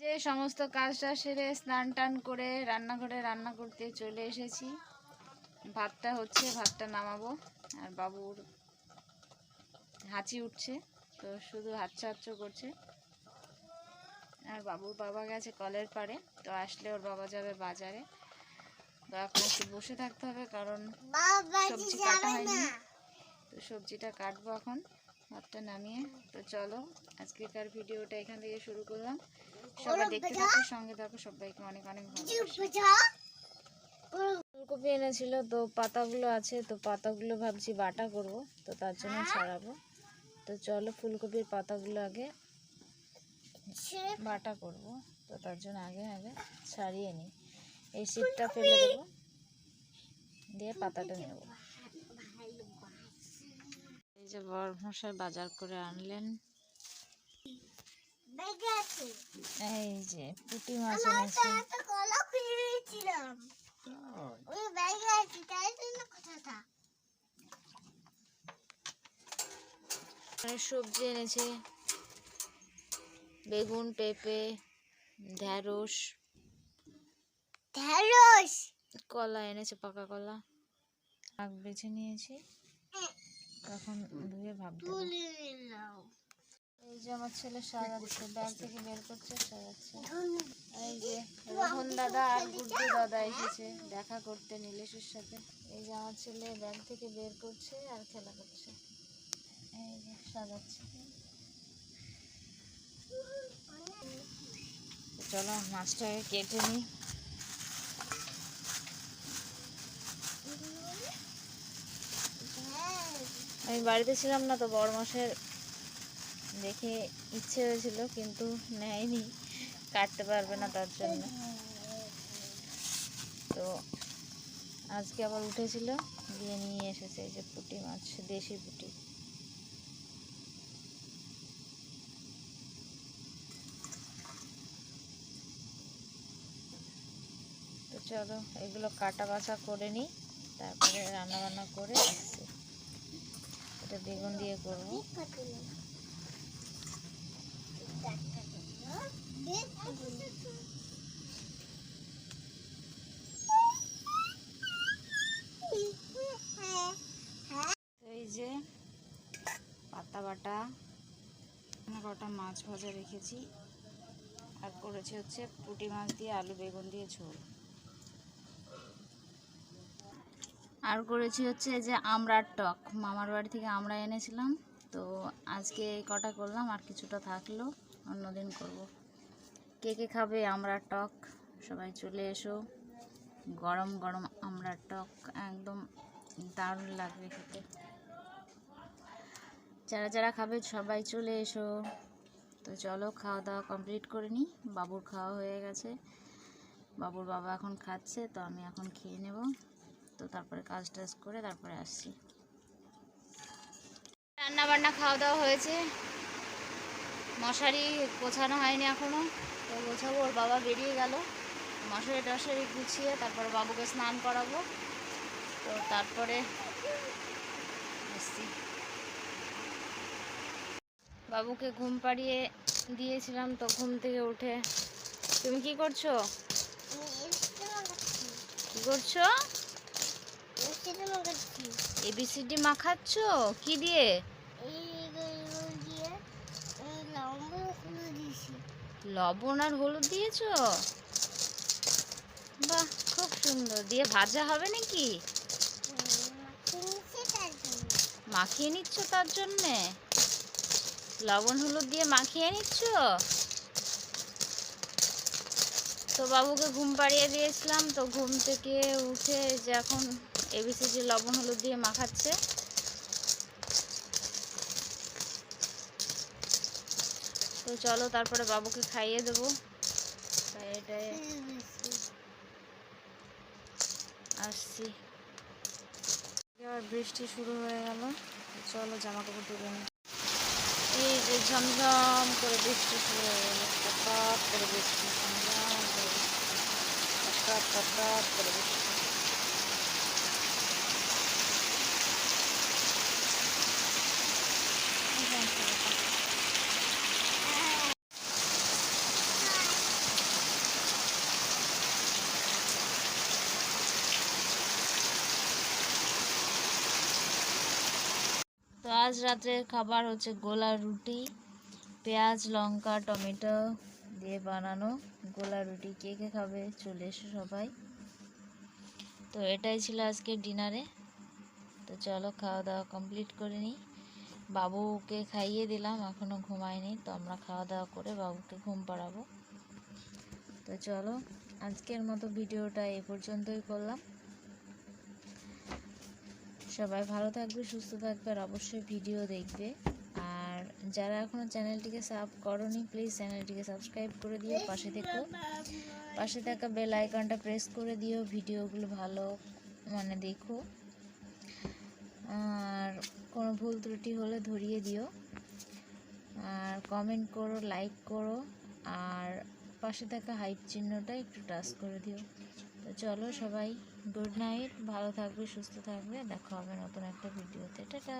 যে সমস্ত কাজটা সেরে স্নান টান করে রান্নাঘরে রান্না করতে চলে এসেছি। ভাতটা হচ্ছে ভাতটা নামাবো। আর বাবুর হাঁচি উঠছে তো শুধু হাচ্ছা হাচ্ছো করছে। আর বাবুর বাবা গেছে কলের পাড়ে তো আসলে ওর বাবা যাবে বাজারে। তো এখন একটু বসে থাকতে হবে কারণ সবজি কাটা হয়নি। তো সবজিটা কাটবো এখন। ভাতটা নামিয়ে তো চলো আজকেকার ভিডিওটা এখান থেকে শুরু করলাম। সবাই দেখতে থাকো সঙ্গে থাকো সবাইকে অনেক অনেক ফুলকপি এনেছিল তো পাতাগুলো আছে তো পাতাগুলো ভাবছি বাটা করব তো তার জন্য ছাড়াবো। তো চলো ফুলকপির পাতাগুলো আগে বাটা করব তো তার জন্য আগে আগে ছাড়িয়ে নিই এই শীতটা ফেলে দেবো দিয়ে পাতাটা নেব। এই যে বড় মশাই বাজার করে আনলেন। এই যে পুঁটি মাছ এনেছে। সবজি এনেছে। বেগুন পেঁপে ঢ্যাঁড়স। কলা এনেছে পাকা কলা। আগ বেছে নিয়েছি। তখন ধুয়ে ভাব এই যে আমার ছেলে সাজাচ্ছে ব্যাগ থেকে বের করছে সাজাচ্ছে। এই যে রোহন দাদা আর গুড্ডু দাদা এসেছে দেখা করতে নীলেশের সাথে। এই যে আমার ছেলে ব্যাগ থেকে বের করছে আর খেলা করছে। এই যে সাজাচ্ছে। চলো মাছটাকে কেটে নিই। আমি বাড়িতে ছিলাম না তো বড় মাসের দেখে ইচ্ছে হয়েছিল, কিন্তু নেয়নি। কাটতে পারবে না তার জন্য। তো আজকে আবার উঠেছিল, দিয়ে নিয়ে এসেছে এই যে পুঁটি মাছ, দেশি পুঁটি। তো চলো, এগুলো কাটা বাছা করে নিই, তারপরে রান্না বান্না করে আসছি। এটা বেগুন দিয়ে করব। এই যে পাতা বাটা কটা মাছ ভাজা রেখেছি। আর করেছি হচ্ছে পুঁটি মাছ দিয়ে আলু বেগুন দিয়ে ঝোল। আর করেছি হচ্ছে যে আমড়ার টক। মামার বাড়ি থেকে আমরা এনেছিলাম। তো আজকে কটা করলাম, আর কিছুটা থাকল। অন্যদিন করব। কে কে খাবে আমড়ার টক? সবাই চলে এসো। গরম গরম আমড়ার টক, একদম দারুণ লাগবে খেতে। যারা যারা খাবে সবাই চলে এসো। তো চলো খাওয়া দাওয়া কমপ্লিট করে নিই। বাবুর খাওয়া হয়ে গেছে। বাবুর বাবা এখন খাচ্ছে, তো আমি এখন খেয়ে নেব। তো তারপরে কাজ টাজ করে তারপরে আসছি। রান্না বান্না খাওয়া দাওয়া হয়েছে। মশারি গোছানো হয়নি এখনও। তো গোছাবো, ওর বাবা বেরিয়ে গেল। মশারি টশারি গুছিয়ে তারপরে বাবুকে স্নান করাবো। তো তারপরে আসছি। বাবুকে ঘুম পাড়িয়ে দিয়েছিলাম তো ঘুম থেকে উঠে। তুমি কি করছ? কি করছ? এবিসিডি মাখাচ্ছ। কি দিয়ে? লবণ আর হলুদ দিয়েছ। বাহ খুব সুন্দর। দিয়ে ভাজা হবে নাকি? মাখিয়ে নিচ্ছ তার জন্যে? লবণ হলুদ দিয়ে মাখিয়ে নিচ্ছ? তো বাবুকে ঘুম পাড়িয়ে দিয়েছিলাম তো ঘুম থেকে উঠে যে এখন এবিসিজি লবণ হলুদ দিয়ে মাখাচ্ছে। তো চলো তারপরে বাবুকে খাইয়ে দেবো। আসছি। এবার বৃষ্টি শুরু হয়ে গেল। চলো জামা কাপড় নিই। এই যে ঝমঝম করে বৃষ্টি শুরু হয়ে গেল। করে বৃষ্টি, ঝমঝম করে বৃষ্টি করে বৃষ্টি এই যে আমার ছেলেটা। আজ রাত্রের খাবার হচ্ছে গোলা রুটি, পেঁয়াজ, লঙ্কা, টমেটো দিয়ে বানানো। গোলা রুটি কে কে খাবে চলে এসো সবাই। তো এটাই ছিল আজকে ডিনারে। তো চলো খাওয়া দাওয়া কমপ্লিট করে নিই। বাবুকে খাইয়ে দিলাম এখনও ঘুমায়নি, তো আমরা খাওয়া দাওয়া করে বাবুকে ঘুম পাড়াবো। তো চলো আজকের মতো ভিডিওটা এ পর্যন্তই করলাম। সবাই ভালো থাকবে, সুস্থ থাকবে আর অবশ্যই ভিডিও দেখবে। আর যারা এখনও চ্যানেলটিকে সাব করনি প্লিজ চ্যানেলটিকে সাবস্ক্রাইব করে দিও, পাশে থেকো। পাশে থাকা বেল আইকনটা প্রেস করে দিও ভিডিওগুলো ভালো মানে দেখো। আর কোনো ভুল ত্রুটি হলে ধরিয়ে দিও। আর কমেন্ট করো লাইক করো। আর পাশে থাকা হাইপ চিহ্নটা একটু টাচ করে দিও। তো চলো সবাই গুড নাইট ভালো থাকবে, সুস্থ থাকবে, দেখা হবে নতুন একটা ভিডিওতে টাটা!